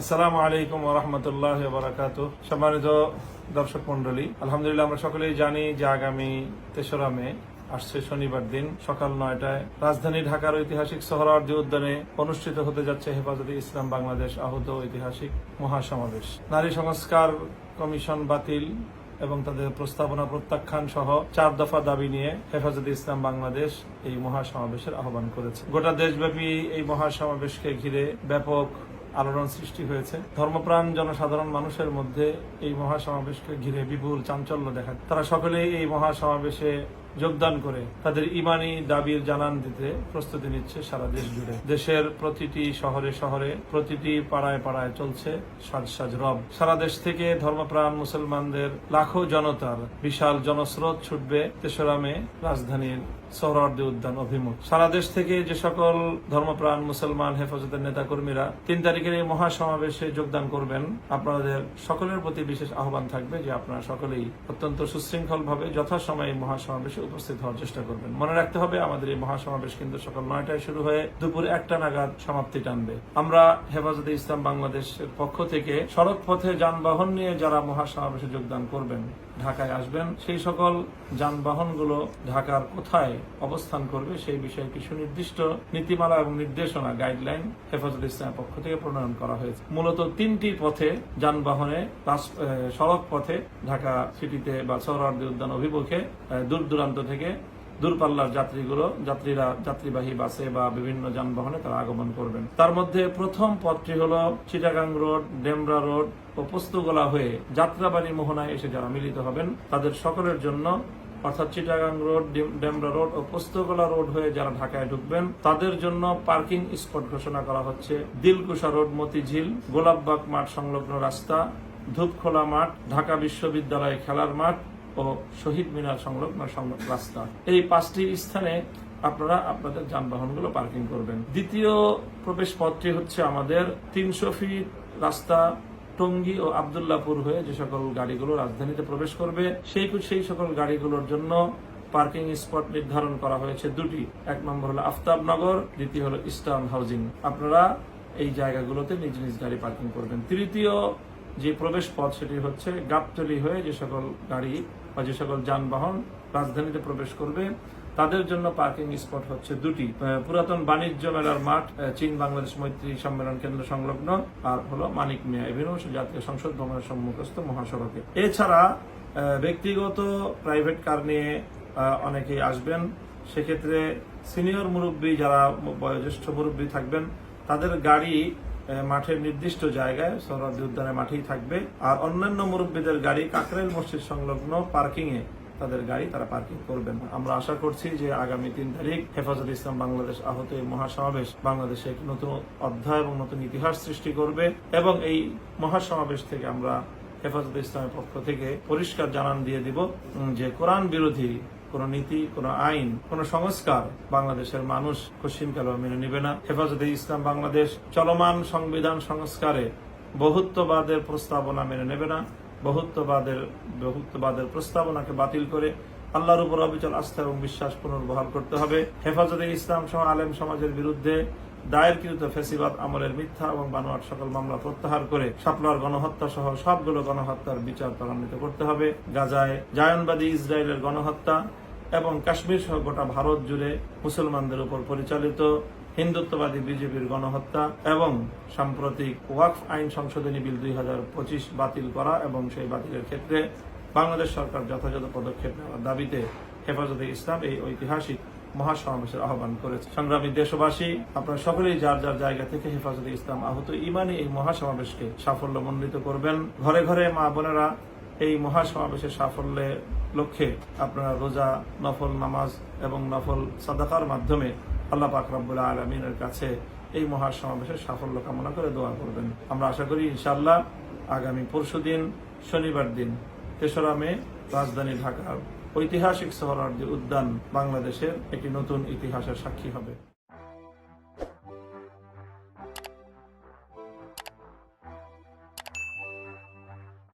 আসসালামু আলাইকুম রহমতুল্লাহ বারাকাত সম্মানিত দর্শক মন্ডলী আলহামদুলিল্লাহ আমরা সকলেই জানি যে আগামী তেসরা মে আসছে শনিবার দিন, সকাল নয়টায় রাজধানী ঢাকার ঐতিহাসিক সোহরাওয়ার্দী উদ্যানে অনুষ্ঠিত হতে যাচ্ছে হেফাজতে ইসলাম বাংলাদেশ আহত ঐতিহাসিক মহাসমাবেশ। নারী সংস্কার কমিশন বাতিল এবং তাদের প্রস্তাবনা প্রত্যাখ্যান সহ চার দফা দাবি নিয়ে হেফাজতে ইসলাম বাংলাদেশ এই মহাসমাবেশের আহ্বান করেছে। গোটা দেশব্যাপী এই মহাসমাবেশকে ঘিরে ব্যাপক আলোড়ন সৃষ্টি হয়েছে। ধর্মপ্রাণ জনসাধারণ মানুষের মধ্যে এই মহাসমাবেশকে ঘিরে বিপুল চাঞ্চল্য দেখা তারা সকলেই এই মহাসমাবেশে যোগদান করে তাদের ইমানি দাবির জানান দিতে প্রস্তুতি নিচ্ছে সারা দেশ জুড়ে। দেশের প্রতিটি শহরে শহরে, প্রতিটি পাড়ায় পাড়ায় চলছে সাজ রব। সারা দেশ থেকে ধর্মপ্রাণ মুসলমানদের লাখো জনতার বিশাল জনস্রোত ছুটবে তেসরা মে রাজধানীর সোহরাওয়ার্দী উদ্যান অভিমুখ। সারা দেশ থেকে যে সকল ধর্মপ্রাণ মুসলমান হেফাজতের নেতাকর্মীরা তিন তারিখের এই মহাসমাবেশে যোগদান করবেন, আপনাদের সকলের প্রতি বিশেষ আহ্বান থাকবে যে আপনারা সকলেই অত্যন্ত সুশৃঙ্খল ভাবে যথাসময়ে মহাসমাবেশে উপস্থিত হওয়ার চেষ্টা করবেন। মনে রাখতে হবে, আমাদের এই মহাসমাবেশ কিন্তু সকাল নয়টায় শুরু হয়ে দুপুর একটা নাগাদ সমাপ্তি টানবে। আমরা হেফাজতে ইসলাম বাংলাদেশের পক্ষ থেকে সড়ক পথে যানবাহন নিয়ে যারা মহাসমাবেশে যোগদান করবেন, ঢাকায় আসবেন, সেই সকল যানবাহনগুলো ঢাকার কোথায় অবস্থান করবে সেই বিষয়ে কিছু নির্দিষ্ট নীতিমালা এবং নির্দেশনা গাইডলাইন হেফাজত ইসলামের পক্ষ থেকে প্রণয়ন করা হয়েছে। মূলত তিনটি পথে যানবাহনে সড়ক পথে ঢাকা সিটিতে বা সৌরার্দী উদ্যান অভিমুখে দূর দূরান্ত থেকে দূরপাল্লার যাত্রীগুলো, যাত্রীরা, যাত্রীবাহী বাসে বা বিভিন্ন যানবাহনে তারা আগমন করবেন। তার মধ্যে প্রথম পথটি হলো চিটাগাং রোড, ডেমরা রোড ও পোস্তগোলা হয়ে যাত্রাবাড়ি মোহনায় এসে যারা মিলিত হবেন, তাদের সকলের জন্য, অর্থাৎ চিটাগাং রোড, ডিম- ডেমরা রোড ও পোস্তগোলা রোড হয়ে যারা ঢাকায় ঢুকবেন, তাদের জন্য পার্কিং স্পট ঘোষণা করা হচ্ছে। দিলকুশা রোড, মতিঝিল, গোলাপবাগ মাঠ সংলগ্ন রাস্তা, ধূপখোলা মাঠ, ঢাকা বিশ্ববিদ্যালয় খেলার মাঠ ও শহীদ মিনার সংলগ্ন রাস্তা। এই পাঁচটি স্থানে আপনারা আপনাদের যানবাহনগুলো পার্কিং করবেন। দ্বিতীয় প্রবেশ পথটি হচ্ছে আমাদের তিনশো ফিট রাস্তা টঙ্গী ও আবদুল্লাপুর হয়ে যে সকল গাড়িগুলো রাজধানীতে প্রবেশ করবে, সেই সেই সকল গাড়িগুলোর জন্য পার্কিং স্পট নির্ধারণ করা হয়েছে দুটি। এক নম্বর হলো আফতাবনগর, দ্বিতীয় হলো ইস্টার্ন হাউজিং। আপনারা এই জায়গাগুলোতে নিজ নিজ গাড়ি পার্কিং করবেন। তৃতীয় যে প্রবেশ পথ সেটি হচ্ছে গাবতলি হয়ে যে সকল গাড়ি বা যে সকল যানবাহন রাজধানীতে প্রবেশ করবে, তাদের জন্য পার্কিং স্পট হচ্ছে দুটি। পুরাতন বাণিজ্য মেলার মাঠ চীন বাংলাদেশ মৈত্রী সম্মেলন কেন্দ্র সংলগ্ন, আর হলো মানিক মিয়া এভিনিউ জাতীয় সংসদ ভবনের সম্মুখস্থ মহাসড়কে। এছাড়া ব্যক্তিগত প্রাইভেট কার নিয়ে অনেকেই আসবেন। সেক্ষেত্রে সিনিয়র মুরব্বী যারা বয়োজ্যেষ্ঠ মুরব্বী থাকবেন, তাদের গাড়ি মাঠের নির্দিষ্ট জায়গায় সৌরাব্দী উদ্যানের মাঠেই থাকবে। আর অন্যান্য মুরব্বীদের গাড়ি কাকরেল মসজিদ সংলগ্ন পার্কিং এ তাদের গাড়ি তারা পার্কিং করবেন আমরা আশা করছি যে আগামী তিন তারিখ হেফাজত ইসলাম বাংলাদেশ আহত এই মহাসমাবেশ বাংলাদেশে একটি নতুন অধ্যায় এবং নতুন ইতিহাস সৃষ্টি করবে এবং এই মহাসমাবেশ থেকে আমরা হেফাজত ইসলামের পক্ষ থেকে পরিষ্কার জানান দিয়ে দিব যে কোরআন বিরোধী কোন নীতি, কোন আইন, কোন সংস্কার বাংলাদেশের মানুষ কশিনকাল মেনে নিবে না। হেফাজতে ইসলাম বাংলাদেশ চলমান সংবিধান সংস্কারে বহুত্ববাদের প্রস্তাবনা মেনে নেবে না। বহুত্ববাদের বহুত্ববাদের প্রস্তাবনাকে বাতিল করে আল্লাহর উপর অবিচল আস্থা এবং বিশ্বাস পুনর্বহাল করতে হবে। হেফাজতে ইসলাম সহ আলেম সমাজের বিরুদ্ধে দায়েরকৃত ফেসিবাদ আমলের মিথ্যা এবং বানোয়াট সকল মামলা প্রত্যাহার করে সাপলার গণহত্যা সহ সবগুলো গণহত্যার বিচার ত্বরান্বিত করতে হবে। গাজায় জায়নবাদী ইসরায়েলের গণহত্যা এবং কাশ্মীর সহ গোটা ভারত জুড়ে মুসলমানদের উপর পরিচালিত হিন্দুত্ববাদী বিজেপির গণহত্যা এবং সাম্প্রতিক ওয়াকফ আইন সংশোধনী বিল দুই হাজার পঁচিশ বাতিল করা এবং সেই বাতিলের ক্ষেত্রে বাংলাদেশ সরকার যথাযথ পদক্ষেপ নেওয়ার দাবিতে হেফাজতে ইসলাম এই ঐতিহাসিক মহাসমাবেশের আহ্বান করেছে। সংগ্রামী দেশবাসী, আপনারা সকলেই যার যার জায়গা থেকে হেফাজতে ইসলাম আহত ইমানি এই মহাসমাবেশকে সাফল্য মণ্ডিত করবেন। ঘরে ঘরে মা বোনেরা এই মহাসমাবেশের সাফল্যের লক্ষ্যে আপনারা রোজা, নফল নামাজ এবং নফল সাদাকার মাধ্যমে আল্লাহ পাক রব্বুল আলমিনের কাছে এই মহাসমাবেশের সাফল্য কামনা করে দোয়া করবেন। আমরা আশা করি ইনশাল্লাহ আগামী পরশুদিন শনিবার দিন, তেসরা মে, রাজধানী ঢাকার ঐতিহাসিক শহরার্দি উদ্যান বাংলাদেশের একটি নতুন ইতিহাসের সাক্ষী হবে।